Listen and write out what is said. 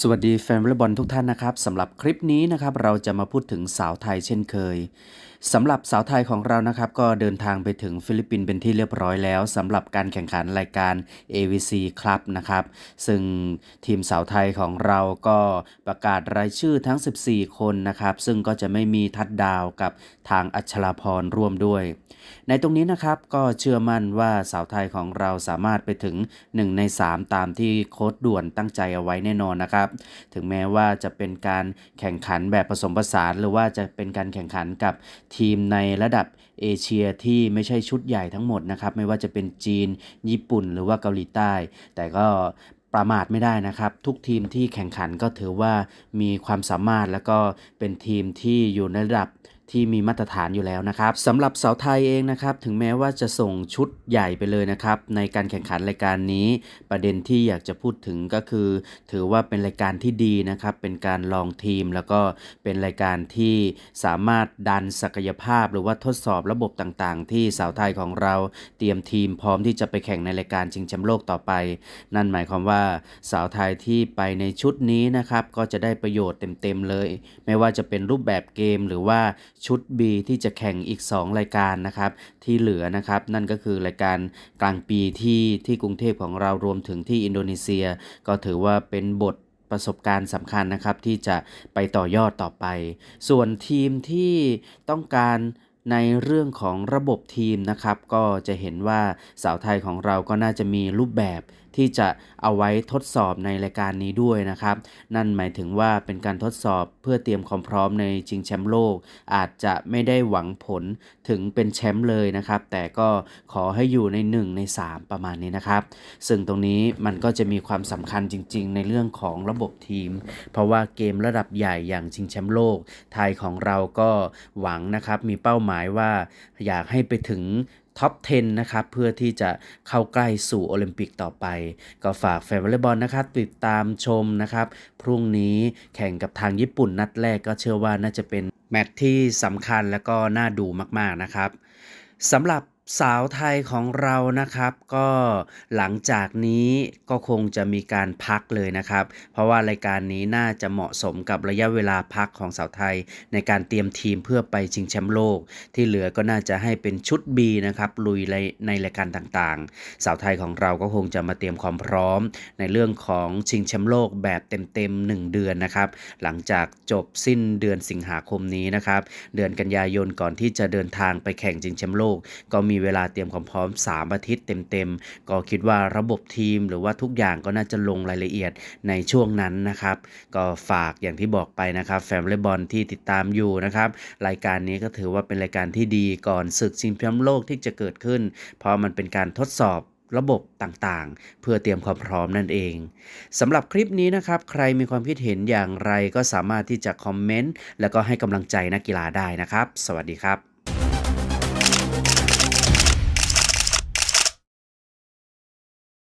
สวัสดีแฟนวอลเลย์บอลทุกท่านนะครับสำหรับคลิปนี้นะครับเราจะมาพูดถึงสาวไทยเช่นเคย สำหรับสาวไทยของเรานะครับ ก็เดินทางไปถึงฟิลิปปินส์เป็นที่เรียบร้อยแล้วสำหรับการแข่งขันรายการ AVC Club นะครับ ซึ่งทีมสาวไทยของเราก็ประกาศรายชื่อทั้ง 14 คนนะครับ ซึ่งก็จะไม่มีทัดดาวกับทางอัชราพรร่วมด้วย ในตรงนี้นะครับก็เชื่อมั่นว่าสาวไทยของเราสามารถไปถึง 1 ใน 3 ตามที่โค้ดด่วนตั้งใจเอาไว้แน่นอนนะครับ ถึงแม้ว่าจะเป็นการแข่งขันแบบผสมผสานหรือว่าจะเป็นการแข่งขันกับทีมในระดับเอเชียที่ไม่ใช่ชุดใหญ่ทั้งหมดนะครับ ไม่ว่าจะเป็นจีน ญี่ปุ่น หรือว่าเกาหลีใต้ แต่ก็ประมาทไม่ได้นะครับ ทุกทีมที่แข่งขันก็ถือว่ามีความสามารถแล้วก็เป็นทีมที่อยู่ในระดับ ที่มีมาตรฐานอยู่แล้วนะครับสำหรับสาวไทยเองนะครับถึงแม้ว่าจะส่งชุดใหญ่ไปเลยนะครับในการแข่งขันรายการนี้ ประเด็นที่อยากจะพูดถึงก็คือ ถือว่าเป็นรายการที่ดีนะครับเป็นการลองทีมแล้วก็เป็นรายการที่สามารถดันศักยภาพ หรือว่าทดสอบระบบต่างๆ ที่สาวไทยของเราเตรียมทีมพร้อมที่จะไปแข่งในรายการชิงแชมป์โลกต่อไป นั่นหมายความว่าสาวไทยที่ไปในชุดนี้นะครับก็จะได้ประโยชน์เต็มๆเลย ไม่ว่าจะเป็นรูปแบบเกมหรือว่าชุด B ที่จะแข่งอีก 2 รายการนะครับ ที่เหลือนะครับ นั่นก็คือรายการกลางปีที่ที่กรุงเทพของเรารวมถึงที่อินโดนีเซีย ก็ถือว่าเป็นบทประสบการณ์สำคัญนะครับ ที่จะไปต่อยอดต่อไป ส่วนทีมที่ต้องการในเรื่องของระบบทีมนะครับ ก็จะเห็นว่าสาวไทยของเราก็น่าจะมีรูปแบบ ที่จะเอาไว้ทดสอบในรายการนี้ด้วยนะครับ นั่นหมายถึงว่าเป็นการทดสอบเพื่อเตรียมความพร้อมในชิงแชมป์โลก อาจจะไม่ได้หวังผลถึงเป็นแชมป์เลยนะครับ แต่ก็ขอให้อยู่ใน 1 ใน 3 ประมาณนี้นะครับ ซึ่งตรงนี้มันก็จะมีความสำคัญจริง ๆ ในเรื่องของระบบทีม เพราะว่าเกมระดับใหญ่อย่างชิงแชมป์โลก ไทยของเราก็หวังนะครับมีเป้าหมายว่าอยากให้ไปถึง ท็อป 10 นะครับ เพื่อที่จะเข้าใกล้สู่โอลิมปิกต่อไป ก็ฝากแฟนวอลเลย์บอลนะครับ ติดตามชมนะครับ พรุ่งนี้แข่งกับทางญี่ปุ่นนัดแรกก็เชื่อว่าน่าจะเป็นแมตช์ที่สำคัญและก็น่าดูมาก ๆ นะครับสำหรับ สาวไทยของเรานะครับ ก็หลังจากนี้ก็คงจะมีการพักเลยนะครับ เพราะว่ารายการนี้น่าจะเหมาะสมกับระยะเวลาพักของสาวไทย ในการเตรียมทีมเพื่อไปชิงแชมป์โลก ที่เหลือก็น่าจะให้เป็นชุด B นะครับลุยในในรายการต่างๆ สาวไทยของเราก็คงจะมาเตรียมความพร้อม ในเรื่องของชิงแชมป์โลกแบบเต็มๆ1เดือนนะครับหลังจากจบสิ้นเดือนสิงหาคมนี้นะครับเดือนกันยายนก่อนที่จะเดินทางไปแข่งชิงแชมป์โลกก็มีเวลาเตรียมความพร้อม 3 อาทิตย์เต็มๆ ก็คิดว่าระบบทีมหรือว่าทุกอย่างก็น่าจะลงรายละเอียดในช่วงนั้นนะครับ ก็ฝากอย่างที่บอกไปนะครับแฟนเลบอลที่ติดตามอยู่นะครับรายการนี้ก็ถือว่าเป็นรายการที่ดีก่อนศึกชิงแชมป์โลกที่จะเกิดขึ้น เพราะมันเป็นการทดสอบระบบต่างๆ เพื่อเตรียมความพร้อมนั่นเองสำหรับคลิปนี้นะครับ ใครมีความคิดเห็นอย่างไรก็สามารถที่จะคอมเมนต์ แล้วก็ให้กำลังใจนักกีฬาได้นะครับ สวัสดีครับ